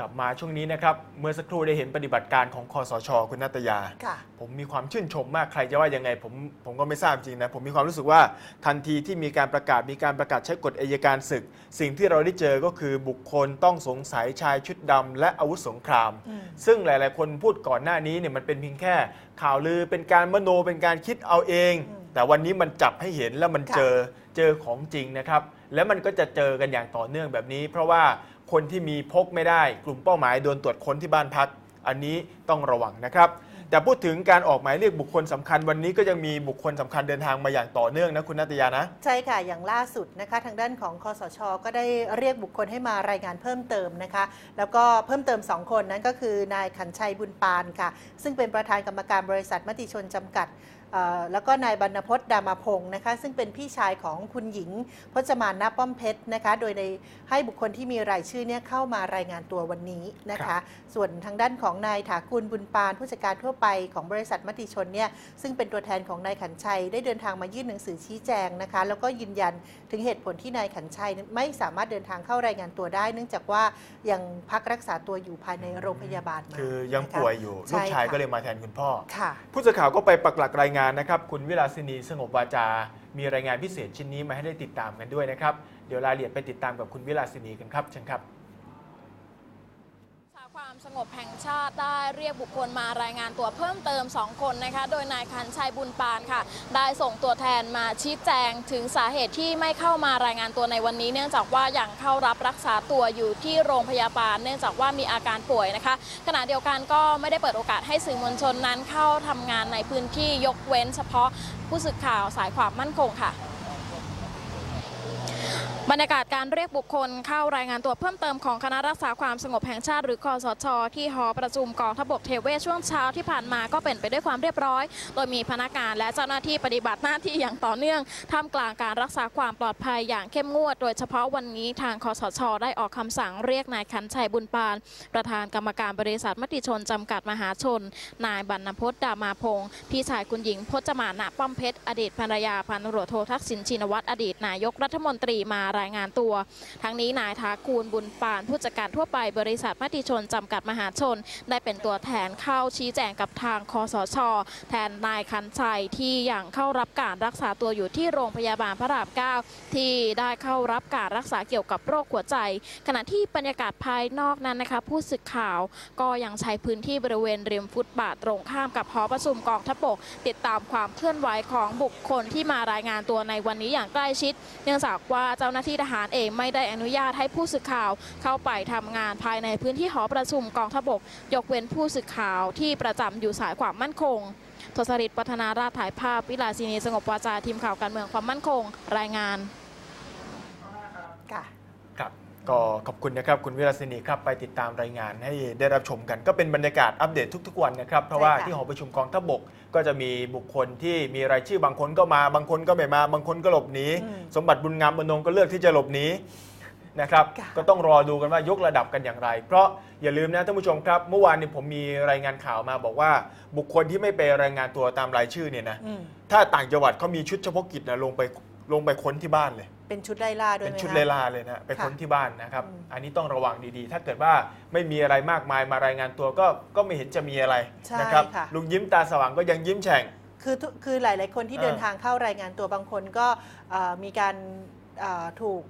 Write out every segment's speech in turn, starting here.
กลับมาช่วงนี้นะครับ เมื่อสักครู่ได้เห็นปฏิบัติการของคอสช คุณนัตยา ค่ะ ผมมีความชื่นชมมากใครจะว่ายังไงผมผมก็ไม่ทราบจริงนะ ผมมีความรู้สึกว่าทันทีที่มีการประกาศมีการประกาศใช้กฎอัยการศึก สิ่งที่เราได้เจอก็คือบุคคลต้องสงสัยชายชุดดำและอาวุธสงคราม อืม ซึ่งหลาย ๆ คนพูดก่อนหน้านี้เนี่ยมันเป็นเพียงแค่ ข่าวลือเป็นการมโนเป็นการคิดเอาเอง อืมแต่วันนี้มันจับให้เห็นแล้วมันค่ะ เจอเจอของจริงนะครับ แล้วมันก็จะเจอกันอย่างต่อเนื่องแบบนี้ เพราะว่า คนที่มีพกไม่ได้ กลุ่มเป้าหมายโดนตรวจค้นที่บ้านพัก อันนี้ต้องระวังนะครับ แต่พูดถึงการออกหมายเรียกบุคคลสำคัญวันนี้ก็ยังมีบุคคลสำคัญเดินทางมาอย่างต่อเนื่องนะคุณนัตยานะ ใช่ค่ะ อย่างล่าสุดนะคะ ทางด้านของคอสช ก็ได้เรียกบุคคลให้มารายงานเพิ่มเติมนะคะ แล้วก็เพิ่มเติม 2 คนนั้นก็คือนายขันชัยบุญปานค่ะ ซึ่งเป็นประธานกรรมการบริษัทมติชนจำกัด แล้วก็นายบรรณพจน์ดามาพงศ์นะคะซึ่งเป็นพี่ชายของคุณหญิงพจมานนาป้อมเพชรนะคะโดยในให้บุคคลที่มีรายชื่อเนี่ยเข้ามารายงานตัววันนี้นะครัคะบส่วนทางด้านของนายถากุลบุญปานผู้จัดการทั่วไปของบริษัทมติชนเนี่ยซึ่งเป็นตัวแทนของนายขันชัย ได้เดินทางมายื่นหนังสือชี้แจงนะคะแล้วก็ยืนยันถึงเหตุผลที่นายขันชัยไม่สามารถเดินทางเข้ารายงานตัวได้ เนื่องจากว่ายังพักรักษาตัวอยู่ภายในโรงพยาบาลมาคือยังนะคะป่วยอยู่ใช่ลูกชายค่ะก็เลยมาแทนคุณพ่อค่ะผู้สื่อข่าวก็ไปปักหลักรายงานนะครับ คุณวิลาสินีสงบวาจา มีรายงานพิเศษชิ้นนี้มาให้ได้ติดตามกันด้วยนะครับ เดี๋ยวรายละเอียดไปติดตามกับคุณวิลาสินีกันครับเชิญครับ ความสงบแห่งชาติได้เรียกบุคคลมารายงานตัวเพิ่มเติม 2 คนนะคะ โดยนายคันชัยบุญปานค่ะ ได้ส่งตัวแทนมาชี้แจงถึงสาเหตุที่ไม่เข้ามารายงานตัวในวันนี้ เนื่องจากว่ายังเข้ารับรักษาตัวอยู่ที่โรงพยาบาล เนื่องจากว่ามีอาการป่วยนะคะ ขณะเดียวกันก็ไม่ได้เปิดโอกาสให้สื่อมวลชนนั้นเข้าทำงานในพื้นที่ยกเว้น เฉพาะผู้สื่อข่าวสายความมั่นคงค่ะ บรรยากาศการเรียกบุคคลเข้ารายงานตัวเพิ่มเติมของคณะรักษาความสงบแห่งชาติหรือคอสช ที่หอประชุมกองทบกเทเวศช่วงเช้าที่ผ่านมาก็เป็นไปด้วยความเรียบร้อย โดยมีพนักงานและเจ้าหน้าที่ปฏิบัติหน้าที่อย่างต่อเนื่องท่ามกลางการรักษาความปลอดภัยอย่างเข้มงวด โดยเฉพาะวันนี้ทางคอสช ได้ออกคำสั่งเรียกนายขันชัยบุญปาน ประธานกรรมการบริษัทมติชนจำกัดมหาชน นายบรรณพจน์ดามาพงศ์พี่ชายคุณหญิงพจมานณป้อมเพชรอดีตภรรยาพันรโททักษิณชินวัตรอดีตนายกรัฐมนตรีมารายงานตัว ทั้งนี้นายทากูลบุญปานผู้จัดการทั่วไปบริษัทมติชนจำกัดมหาชน ได้เป็นตัวแทนเข้าชี้แจงกับทางคอสช แทนนายคันชัยที่ยังเข้ารับการรักษาตัวอยู่ที่โรงพยาบาลพระราม9ที่ได้เข้ารับการรักษาเกี่ยวกับโรคหัวใจ ขณะที่บรรยากาศภายนอกนั้นนะคะ ผู้สื่อข่าวก็ยังใช้พื้นที่บริเวณริมฟุตบาทตรงข้ามกับหอประชุมกองทัพบก ติดตามความเคลื่อนไหวของบุคคลที่มารายงานตัวในวันนี้อย่างใกล้ชิด เนื่องจากว่าเจ้าหน้าที่ทหารเองไม่ได้อนุญาตให้ผู้สื่อข่าวเข้าไปทำงานภายในพื้นที่หอประชุมกองทัพบก ยกเว้นผู้สื่อข่าวที่ประจำอยู่สายความมั่นคงทศริตปัฒนาราชถ่ายภาพวิลาสินีสงบวาจาทีมข่าวการเมืองความมั่นคง รายงานค่ะครับก็ขอบคุณนะครับคุณวิลาสินีครับไปติดตามรายงานให้ได้รับชมกัน ก็เป็นบรรยากาศอัปเดตทุกๆวันนะครับ เพราะว่าใช่ค่ะที่หอประชุมกองทัพบก ก็จะมีบุคคลที่มีรายชื่อบางคนก็มา บางคนก็ไม่มา บางคนก็หลบหนีอืมสมบัติบุญงามบนงก็เลือกที่จะหลบหนีนะครับค่ะก็ต้องรอดูกันว่ายกระดับกันอย่างไร เพราะอย่าลืมนะท่านผู้ชมครับ เมื่อวานนี้ผมมีรายงานข่าวมาบอกว่า บุคคลที่ไม่ไปรายงานตัวตามรายชื่อเนี่ยนะอืมถ้าต่างจังหวัดเขามีชุดเฉพาะกิจนะลงไปลงไปค้นที่บ้านเลย เป็นชุดไล่ล่าด้วยเป็นไหมชุดคะเลล่าเลยนะไปค้นค่ะที่บ้านนะครับอืมอันนี้ต้องระวังดีๆ ถ้าเกิดว่าไม่มีอะไรมากมายมารายงานตัวก็ก็ไม่เห็นจะมีอะไรใช่นะครับค่ะลุงยิ้มตาสว่างก็ยังยิ้มแฉ่งคือทุกคือหลาย ๆ คนที่เออเดินทางเข้ารายงานตัวบางคนก็เอ่อมีการเอ่อถูก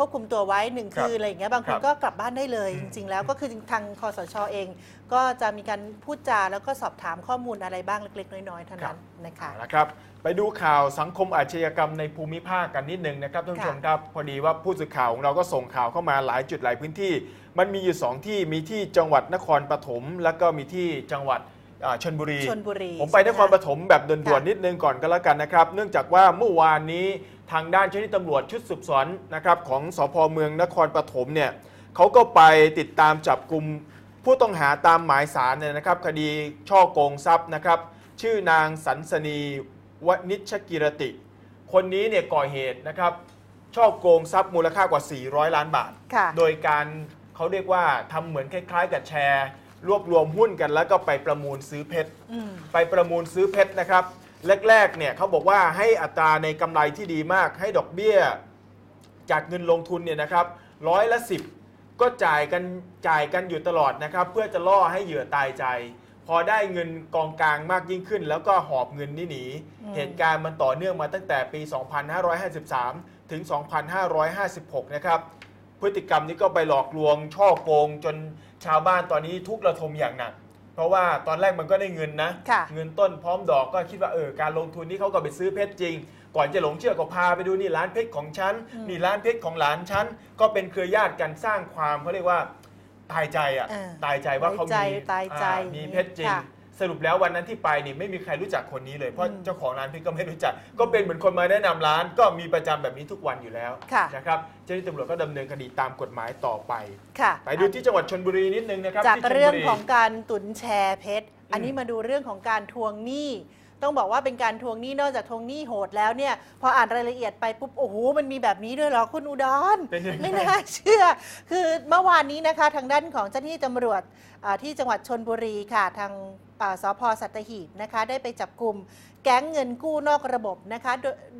ควบคุมตัวไว้หนึ่งครับคืนอะไรอย่างเงี้ยบางคครันบก็กลับบ้านได้เลยอืจมริง ๆ แล้วก็คือทางคอสชเอง ก็จะมีการพูดจาแล้วก็สอบถามข้อมูลอะไรบ้างเล็ก ๆ น้อยๆเท่านั้นนะคะเอาละครับไปดูข่าวสังคมอาชญากรรมในภูมิภาคกันนิดนึงนะครับท่านผู้ชมครับพอดีว่าผู้สื่อข่าวของเราก็ส่งข่าวเข้ามาหลายจุดหลายพื้นที่ มันมีอยู่สองที่มีที่จังหวัดนครปฐมแล้วก็มีที่จังหวัดอ่าชนบุรีชนบุรี ผมไปนครปใช่หฐมแบบด่วนค่ะๆนิดนึงก่อนก็แล้วกันนะครับ เนื่องจากว่าเมื่อวานนี้ ทางด้านเจ้าหน้าที่ตำรวจชุดสืบสวนนะครับของสพเมืองนครปฐมเนี่ยเขาก็ไปติดตามจับกลุ่มผู้ต้องหาตามหมายสารเนี่ยนะครับ คดีช่อโกงทรัพย์นะครับ ชื่อนางสันสนีวนิชกิรติ คนนี้เนี่ยก่อเหตุนะครับช่อโกงทรัพย์มูลค่ากว่า 400 ล้านบาทค่ะโดยการเขาเรียกว่าทำเหมือนคล้าย ๆ กับแชร์ รวบรวมหุ้นกันแล้วก็ไปประมูลซื้อเพชรอืมไปประมูลซื้อเพชรนะครับ แรกๆเนี่ยเขาบอกว่าให้อัตราในกำไรที่ดีมาก ให้ดอกเบี้ย จากเงินลงทุนเนี่ยนะครับร้อยละสิบก็จ่ายกันจ่ายกันอยู่ตลอดนะครับ เพื่อจะล่อให้เหยื่อตายใจ พอได้เงินกองกลางมากยิ่งขึ้น แล้วก็หอบเงินนี่หนีอืมเหตุการณ์มันต่อเนื่องมาตั้งแต่ปี 2553 ถึง 2556 นะครับ พฤติกรรมนี้ก็ไปหลอกลวงช่อโกงจนชาวบ้านตอนนี้ทุกข์ระทมอย่างหนักเพ ราะว่าตอนแรกมันก็ได้เงินนะค่ะเงินต้นพร้อมดอกก็คิดว่าเออการลงทุนนี้เขาก็ไปซื้อเพชรจริง ก่อนจะหลงเชื่อก็พาไปดูนี่ร้านเพชรของฉันอืมนี่ร้านเพชรของหลานฉันก็เป็นเครือญาติกันสร้างความเขาเรียกว่าตายใจอะเออตายใจว่าเขาตายมีใจตายใจอ่มีเพชรจริงค่ะ สรุปแล้ววันนั้นที่ไปนี่ไม่มีใครรู้จักคนนี้เลยเพราะอืมเจ้าของร้านเพชรก็ไม่รู้จัก ก็เป็นเหมือนคนมาแนะนำร้าน ก็มีประจำแบบนี้ทุกวันอยู่แล้วค่ะนะครับเจ้าหน้าที่ตำรวจก็ดำเนินคดีตามกฎหมายต่อไปค่ะไปดูที่จังหวัดชนบุรีนิดนึงนะครับจากที่ชลบุเรื่องของการตุนแชร์เพชรอันนี้อืมมาดูเรื่องของการทวงหนี้ต้องบอกว่าเป็นการทวงหนี้นอกจากทวงหนี้โหดแล้วเนี่ย พออ่านรายละเอียดไปปุ๊บ โอ้โห มันมีแบบนี้ด้วยเหรอคุณอุดรเป็นยังไงไม่น่าเชื่อ คือเมื่อวานนี้นะคะ ทางด้านของเจ้าหน้าที่ตำรวจอ่าที่จังหวัดชนบุรีค่ะทางอ่า สพสัตหีบนะคะได้ไปจับกลุ่มแก๊งเงินกู้นอกระบบนะคะ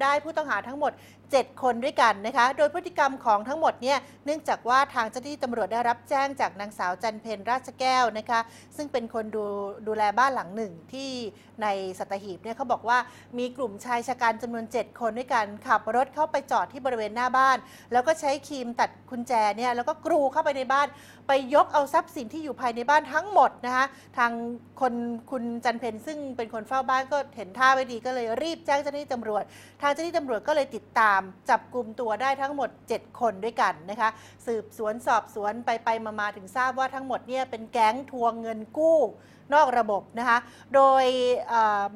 ได้ผู้ต้องหาทั้งหมด 7 คนด้วยกันนะคะโดยพฤติกรรมของทั้งหมดเนี่ยเนื่องจากว่าทางเจ้าหน้าที่ตำรวจได้รับแจ้งจากนางสาวจันเพนราชแก้วนะคะซึ่งเป็นคนดูดูแลบ้านหลังหนึ่งที่ในสัตหีบเนี่ยเขาบอกว่ามีกลุ่มชายชะกันจำนวน 7 คนด้วยกันขับรถเข้าไปจอดที่บริเวณหน้าบ้าน แล้วก็ใช้ครีมตัดกุญแจเนี่ยแล้วก็กรูเข้าไปในบ้าน ไปยกเอาทรัพย์สินที่อยู่ภายในบ้านทั้งหมดนะคะทางคนคุณจันเพนซึ่งเป็นคนเฝ้าบ้านก็เห็นท่าไม่ดีก็เลยรีบแจ้งเจ้าหน้าที่ตำรวจ ทางเจ้าหน้าที่ตำรวจก็เลยติดตาม จับกลุ่มตัวได้ทั้งหมด 7 คนด้วยกันนะคะ สืบสวนสอบสวนไปไปมามาถึงทราบว่าทั้งหมดเนี่ยเป็นแก๊งทวงเงินกู้นอกระบบนะคะ โดย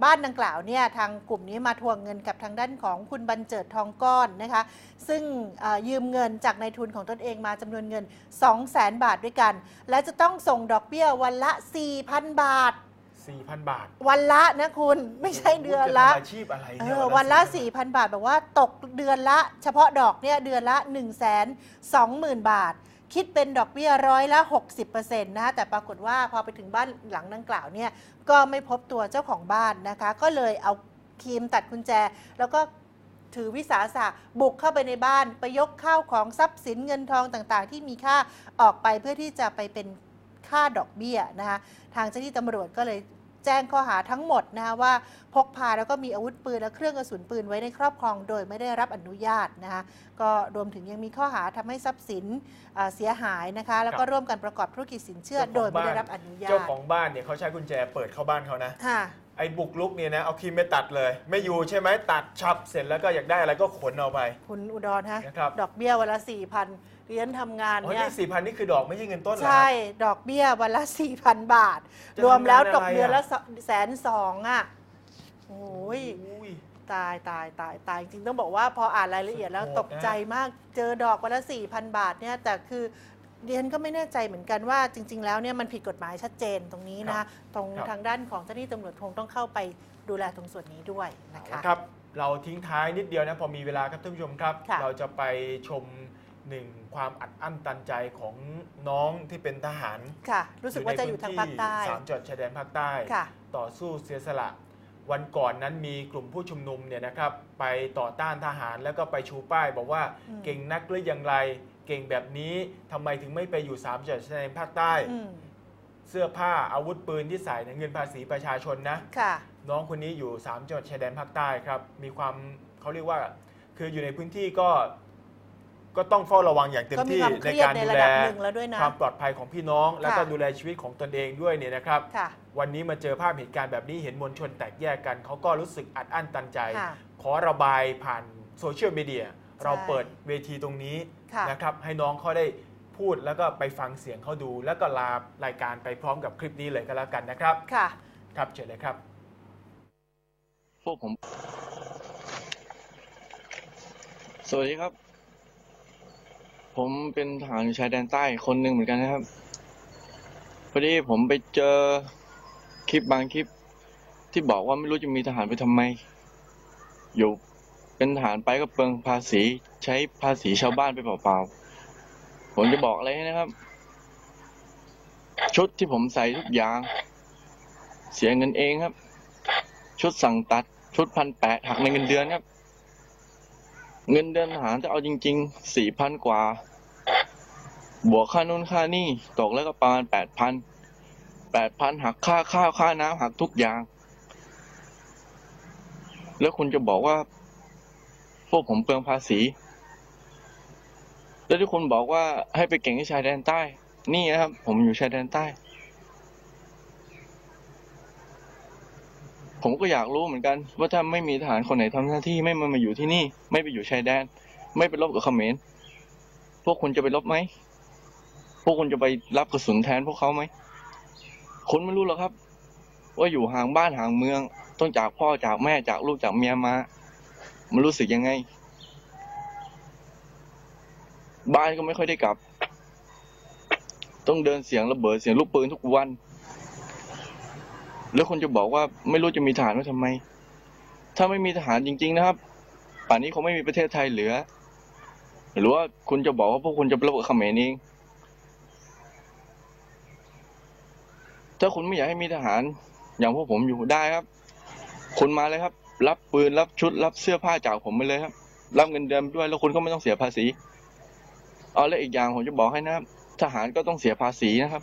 บ้านดังกล่าวเนี่ยทางกลุ่มนี้มาทวงเงินกับทางด้านของคุณบรรเจิดทองก้อนนะคะ ซึ่งยืมเงินจากนายทุนของตนเองมาจำนวนเงิน 2 0 0แสนบาทด้วยกัน และจะต้องส่งดอกเบี้ยวันละ 4,000 บาท 4,000 บาทวันละนะคุณไม่ใช่เดือนละจทำอาชีพอะไรเอเนี่ยอวันละ 4,000 บาทแบบว่าตกเดือนละ เฉพาะดอกเนี่ยเดือนละ 1 2 0 0 0 0 บาท คิดเป็นดอกเบี้ยร้อยละ 60%นะคะแต่ปรากฏว่าพอไปถึงบ้านหลังดังกล่าวเนี่ยก็ไม่พบตัวเจ้าของบ้านนะคะ ก็เลยเอาครีมตัดกุญแจ แล้วก็ถือวิสาสะบุกเข้าไปในบ้าน ไปยกข้าวของทรัพย์สินเงินทองต่างๆ ที่มีค่าออกไปเพื่อที่จะไปเป็นค่าดอกเบี้ยนะคะทางเจ้าหน้าที่ตำรวจก็เลย แจ้งข้อหาทั้งหมดนะคะว่าพกพาแล้วก็มีอาวุธปืนและเครื่องกระสุนปืนไว้ในครอบครองโดยไม่ได้รับอนุญาตนะคะก็รวมถึงยังมีข้อหาทำให้ทรัพย์สินเอ่อเสียหายนะคะแล้วก็ร่วมกันประกอบธุรกิจสินเชื่อ โดยไม่ได้รับอนุญาเจ้าตของบ้านเนี่ยเขาใช้กุญแจเปิดเข้าบ้านเขานะค่ะไอ้บุกลุกเนี่ยนะเอาครีมไปตัดเลย ไม่อยู่ใช่ไหมตัดชับเสร็จแล้วก็อยากได้อะไรก็ขนเอาไป คุณอุดรฮะนะครับดอกเบี้ยวันละสี่พัน เรียนทำงานอ๋อเนี่ยนี่สี่พันนี่คือดอกไม่ใช่เงินต้นเหรอ ใช่ดอกเบี้ยวันละสี่พันบาท จะรวมแล้วทำงานตอะไรกเดือนอะละแสนสองอะโอ้ย อุ้ย ตายตายตายตายจริงๆต้องบอกว่าพออ่านรายละเอียดแล้วสุดโหดตกใจมากเจอดอกวันละสี่พันบาทเนี่ยแต่คือเรียนก็ไม่แน่ใจเหมือนกันว่าจริง ๆ แล้วเนี่ยมันผิดกฎหมายชัดเจนตรงนี้นะตรงครับทางด้านของเจ้าหน้าที่ตำรวจคงต้องเข้าไปดูแลตรงส่วนนี้ด้วยนะคะ ครับ เราทิ้งท้ายนิดเดียวนะ พอมีเวลาครับท่านผู้ชมครับ ค่ะเราจะไปชม หนึ่งความอัดอั้นตันใจของน้องที่เป็นทหารค่ะ รู้สึกว่าจะอยู่ทางภาคใต้สามจังหวัดชายแดนภาคใต้ค่ะต่อสู้เสียสละวันก่อนนั้นมีกลุ่มผู้ชุมนุมเนี่ยนะครับ ไปต่อต้านทหารแล้วก็ไปชูป้าย บอกว่าอืมเก่งนักหรืออย่างไร เก่งแบบนี้ทำไมถึงไม่ไปอยู่สามจังหวัดชายแดนภาคใต้อืมเสื้อผ้าอาวุธปืนที่ใส่เนี่ยเงินภาษีประชาชนนะค่ะน้องคนนี้อยู่3จังหวัดชายแดนภาคใต้ครับมีความเขาเรียกว่า คืออยู่ในพื้นที่ก็ ก็ต้องเฝ้าระวังอย่างเต็มก็มีที่ความเคในรียดการในดูระแลดับหนึ่งแล้วด้วยนะความปลอดภัยของพี่น้อง แล้วก็ค่ะดูแลชีวิตของตนเองด้วยเนี่ยนะครับ ค่ะ วันนี้มาเจอภาพเหตุการณ์แบบนี้เห็นมวลชนแตกแยกกันเขาก็รู้สึกอัดอั้นตันใจ ค่ะขอระบายผ่านโซเชียลมีเดียเราใช่เปิดเวทีตรงนี้ค่ะ นะครับ ให้น้องเขาได้พูดแล้วก็ไปฟังเสียงเขาดู แล้วก็ลารายการไปพร้อมกับคลิปนี้เลยก็แล้วกันนะครับ ค่ะ ครับเชิญเลยครับ พวกผม สวัสดีครับ ผมเป็นทหารชายแดนใต้คนหนึ่งเหมือนกันนะครับ พอดีผมไปเจอคลิปบางคลิป ที่บอกว่าไม่รู้จะมีทหารไปทำไม อยู่เป็นทหารไปก็เปลืองภาษีใช้ภาษีชาวบ้านไปเปล่าๆ ผมจะบอกอะไรให้นะครับ ชุดที่ผมใส่ทุกอย่าง เสียเงินเองครับ ชุดสั่งตัดชุดพันแปดหักในเงินเดือนครับ เงินเดือนทหารจะเอาจริงๆสี่พันกว่า บวกค่านู่นค่านี่ตกแล้วก็ประมาณแปดพันแปดพันหักค่าข้าวค่าน้ำหักทุกอย่าง แล้วคุณจะบอกว่า พวกผมเปลืองภาษี แล้วที่คุณบอกว่าให้ไปเก่งที่ชายแดนใต้ นี่นะครับ ผมอยู่ชายแดนใต้ ผมก็อยากรู้เหมือนกันว่าถ้าไม่มีทหารคนไหนทำหน้าที่ไม่มามาอยู่ที่นี่ ไม่ไปอยู่ชายแดน ไม่ไปรบกับเขมรพวกคุณจะไปรบไหมพวกคุณจะไปรับกระสุนแทนพวกเขาไหมคุณไม่รู้หรอกครับ ว่าอยู่ห่างบ้านห่างเมือง ต้องจากพ่อจากแม่จากลูกจากเมียมามันรู้สึกยังไง บ้านก็ไม่ค่อยได้กลับ ต้องเดินเสียงระเบิดเสียงลูกปืนทุกวัน แล้วคุณจะบอกว่าไม่รู้จะมีทหารไว้ทำไม ถ้าไม่มีทหารจริง ๆ นะครับ ป่านนี้คงไม่มีประเทศไทยเหลือ หรือว่าคุณจะบอกว่าพวกคุณจะไปรบกับเขมรเองถ้าคุณไม่อยากให้มีทหาร อย่างพวกผมอยู่ได้ครับ คุณมาเลยครับ รับปืนรับชุด รับเสื้อผ้าจากผมไปเลยครับ รับเงินเดือนด้วย แล้วคุณก็ไม่ต้องเสียภาษี เอาแล้วอีกอย่างผมจะบอกให้นะครับ ทหารก็ต้องเสียภาษีนะครับ